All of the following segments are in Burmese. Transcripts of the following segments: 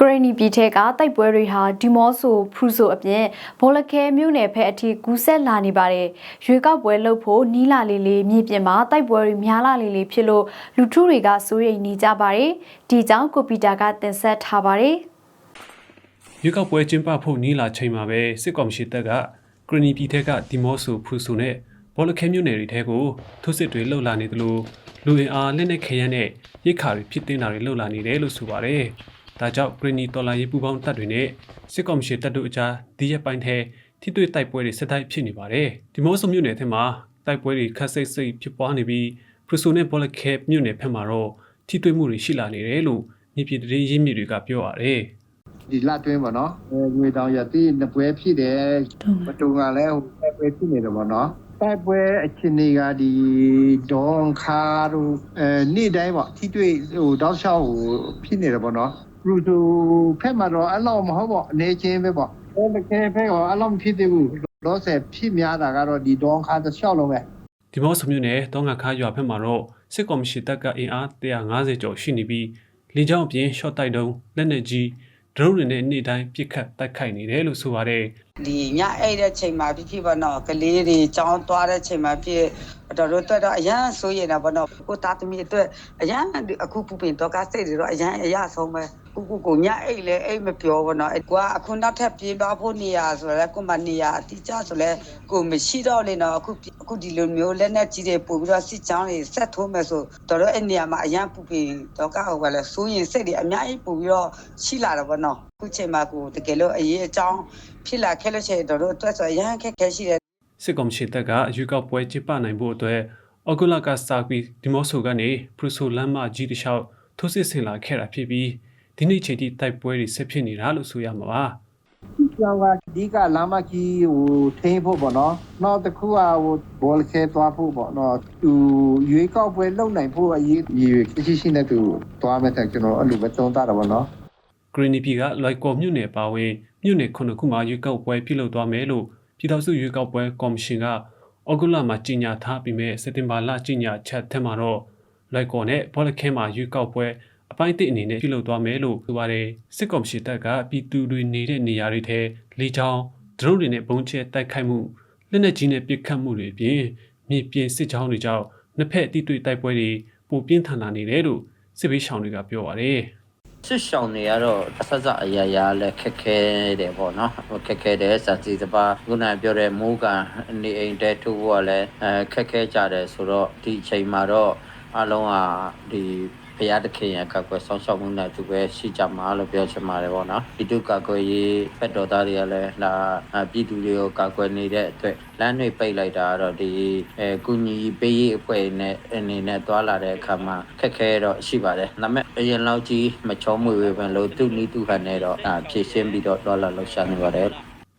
ကရနီပြည်ထက်ကတိုက်ပွဲတွေဟာဒီမော့ဆိုဖရူဆိုအပြင်ဘောလခဲမြို့နယ်ဖက်အထိကူးဆက်လာနေပါတယ်။ရွေကောက်ပွဲလုပ်ဖို့နီးလာလေးလေးမြေပြင်မှာတိုက်ပွဲတွေများလာလေးလေးဖြစ်လို့လူထုတွေကစိုးရိမ်နေကြပါတယ်။ဒီကြောင့်ကိုပီတာကတင်ဆက်ထားပါတယ်။ရွေးကောက်ပွဲကျင်းပဖို့နီးလာချိန်မှာပဲစစ်ကောင်စီတပ်ကဂရနီပြည်ထက်ကဒီမော့ဆိုဖရူဆိုနဲ့ဘောလခဲမြို့နယ်တွေထဲကိုထိုးစစ်တွေလှုပ်လာနေသလိုလူအင်အားလက်နက်ခဲယမ်းနဲ့ရိတ်ခါတွေဖြစ်တင်တာတွေလှုပ်လာနေတယ်လို့ဆိုပါတယ်။ ဒါကြောင့်ဂရနီတော်လာရေးပူပေါင်းတပ်တွေနဲ့စစ်ကောင်စီတပ်တို့အကြားဒီရက်ပိုင်းထဲထိတွေ့တိုက်ပွဲတွေဆက်တိုက်ဖြစ်နေပါတယ်။ဒီမော့ဆိုမြို့နယ်ထဲမှာတိုက်ပွဲတွေခက်စိတ်စိတ်ဖြစ်ပွားနေပြီးဖရူဆိုနဲ့ဘောလခဲမြို့နယ်ဖက်မှာတော့ထိတွေ့မှုတွေရှိလာနေတယ်လို့မြေပြည်တရေရင်းမြစ်တွေကပြောပါတယ်။ဒီလတွင်းပေါ့နော်အဲငွေတောင်ရတိနှစ်ပွဲဖြစ်တယ်မတူကလည်းဟိုတိုက်ပွဲဖြစ်နေတယ်ပေါ့နော်တိုက်ပွဲအချင်းတွေကဒီဒေါန်ခါတို့အဲနေ့တိုင်းပေါ့ထိတွေ့ဟိုတောက်လျှောက်ဟိုဖြစ်နေတယ်ပေါ့နော် ရူတူဖက်မှာတော့အဲ့လောက်မဟုတ်ပေါ့အနေချင်းပဲပေါ့အဲတကယ်ဖက်ကအဲ့လောက်မဖြစ်သေးဘူးလောဆယ်ဖြစ်များတာကတော့ဒီဒေါန်ခါတစ်လျှောက်လုံးပဲဒီမော့ဆိုမြို့နယ်တောင်ငါခါရွာဘက်မှာတော့စစ်ကောင်စီတပ်ကအင်အား150ကျော်ရှိနေပြီးလေကြောင်းအပြင် short တိုက်တုံးလက်နက်ကြီးဒရုန်းတွေနဲ့နေ့တိုင်းပစ်ခတ်တိုက်ခိုက်နေတယ်လို့ဆိုပါတယ်ဒီညအဲ့တဲ့ချိန်မှာဖြစ်ဖြစ်ပါတော့ကလေးတွေကြောင်းသွားတဲ့ချိန်မှာဖြစ်တော်တော်တော်တော့အရန်ဆိုရင်တော့ဘောနော်ကိုသားသမီးအတွက်အရန်အခုပူပင်တော့ကစိတ်တွေတော့အရန်အရဆုံးပဲ ကိုကိုကိုညအဲ့လေအဲ့မပြောဘောနော်ကိုကအခုနောက်ထပ်ပြေးသွားဖို့နေရဆိုတော့ကိုမနေရအတိကျဆိုလဲကိုမရှိတော့လေနော်အခုအခုဒီလိုမျိုးလက်နဲ့ကြီးတွေပို့ပြီးတော့စစ်ချောင်းတွေဆက်ထိုးမယ်ဆိုတော်တော်အဲ့နေရာမှာအရန်ပူပင်တော့ကဟိုကလည်းစိုးရင်စိတ်တွေအများကြီးပို့ပြီးတော့ရှိလာတော့ဘောနော်အခုချိန်မှာကိုတကယ်လို့အရေးအကြောင်းဖြစ်လာခဲ့လို့ရှိရင်တို့တို့အတွက်ဆိုအရန်ခက်ခဲရှိတယ်စစ်ကောင်စီတပ်ကရွေးကောက်ပွဲကျင်းပနိုင်ဖို့အတွက်အော်ဂူလာကစတာပြီးဒီမော့ဆိုကနေပရူဆိုလမ်းမကြီးတစ်လျှောက်ထိုးစစ်ဆင်လာခဲ့တာဖြစ်ပြီး ဒီနေ့ချိန်ထိတိုက်ပွဲတွေဆက်ဖြစ်နေတာလို့ဆိုရမှာပါကျောင်းကအဓိကလမ်းမကြီးဟိုထိန်းဖို့ပေါ့နော်နောက်တစ်ခုကဟိုဘောလခဲသွားဖို့ပေါ့နော်သူရွေးကောက်ပွဲလုပ်နိုင်ဖို့အရေးကြီးရှိရှိနဲ့သူသွားမယ်တဲ့ကျွန်တော်အဲ့လိုပဲသုံးသတာပေါ့နော်ဂရနီပီကလိုက်ကော်မြို့နယ်ပါဝင်မြို့နယ်ခုနှစ်ခုမှာရွေးကောက်ပွဲပြုလုပ်သွားမယ်လို့ပြည်ထောင်စုရွေးကောက်ပွဲကော်မရှင်ကဩဂုတ်လမှာကြီးညာထားပြီးမဲ့စက်တင်ဘာလကြီးညာချက်ထက်မှာတော့လိုက်ကော်နဲ့ဘောလခဲမှာရွေးကောက်ပွဲ အပိုင်းတစ်အနေနဲ့ပြုလုပ်သွားမယ်လို့ပြောပါတယ်စစ်ကောင်စီတပ်ကပြည်သူတွေနေတဲ့နေရာတွေထဲလေကြောင်းဒရုန်းတွေနဲ့ပုံကျဲတိုက်ခိုက်မှုလက်နက်ကြီးနဲ့ပစ်ခတ်မှုတွေအပြင်မြေပြင်စစ်ကြောင်းတွေကြောင့်နှစ်ဖက်တိတွေ့တိုက်ပွဲတွေပိုပြင်းထန်လာနေတယ်လို့စစ်ဘေးရှောင်တွေကပြောပါတယ်ဆွရှောင်းတွေကတော့အဆက်ဆက်အရာရာလည်းခက်ခဲတယ်ပေါ့နော်ဟိုခက်ခဲတယ်စစီစပါခုနကပြောတဲ့မိုးကန်နေအိမ်တဲထိုးဖို့ကလည်းအဲခက်ခဲကြတယ်ဆိုတော့ဒီအချိန်မှာတော့အလုံးကဒီဘု ရားသခင်ရဲ့ကကွယ်ဆောင်းရှောက်မှုနဲ့သူပဲရှိကြမှာလို့ပြောချင်ပါတယ်ပေါ့နော်ပြည်သူကကွယ်ရေးဖက်တော်သားတွေကလည်းဒါပြည်သူတွေကိုကကွယ်နေတဲ့အတွက်လမ်းတွေပိတ်လိုက်တာကတော့ဒီအဲကုညီပေးရေးအဖွဲ့နဲ့အနေနဲ့တွာလာတဲ့အခါမှာခက်ခဲတော့ရှိပါတယ်ဒါပေမဲ့အရင်လောက်ကြီးမချောမွေဝေပဲလို့သူနီးသူဟန်နဲ့တော့အာဖြည့်ရှင်းပြီးတော့တွာလာလောက်ရှာနေပါတယ်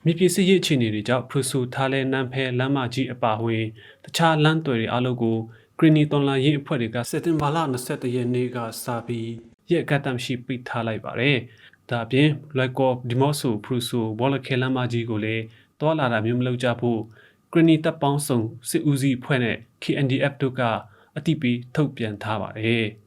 မြေပြည်စစ်ရေးအခြေအနေတွေကြောင့်ဖရူဆိုထားလဲနန်းဖဲလမ်းမကြီးအပါအဝင်တခြားလမ်းတွေအလုပ်ကိုဂ ရီနီတွန်လာရေးအဖွဲ့တွေကစက်တင်ဘာလ22ရက်နေ့ကစပြီးရက်ကတမ်းရှိပိတ်ထားလိုက်ပါတယ်။ဒါအပြင်လိုက်ကောဒီမော့ဆိုဖရူဆိုဘောလခဲလမ်းမကြီးကိုလည်းတွာလာတာမျိုးမလုပ်ကြဖို့ဂရီနီတပ်ပေါင်းစုံစစ်ဦးစီးအဖွဲ့နဲ့ KNDF တို့ကအတိပေးထုတ်ပြန်ထားပါတယ်။